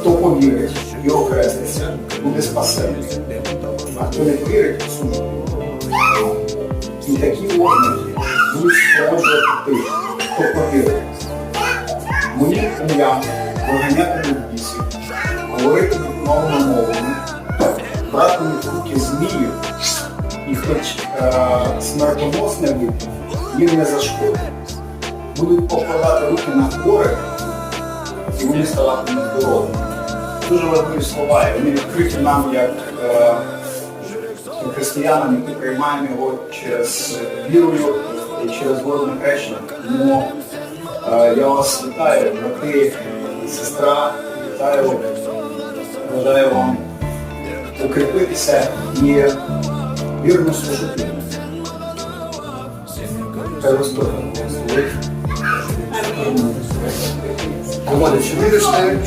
Хто повірить і окреститься, буде спасений. А хто не повірить, суд. І такі ознаки будуть супроводжувати тих, хто повірить. Моїм ім'ям виганяти бісів, говорити новими мовами, брати в руки змію, і хоч е, смертоносне випив, їм не зашкодить. Будуть покладати руки на хворих, і вони ставатимуть. Дуже важливі слова, і вони відкриті нам як е, християнам, які приймаємо його через вірою і через водне хрещення. Тому е, я вас вітаю, брати сестра, вітаю, бажаю вам укріпитися і вірно служити. Хай Господь вам I wanted this Snack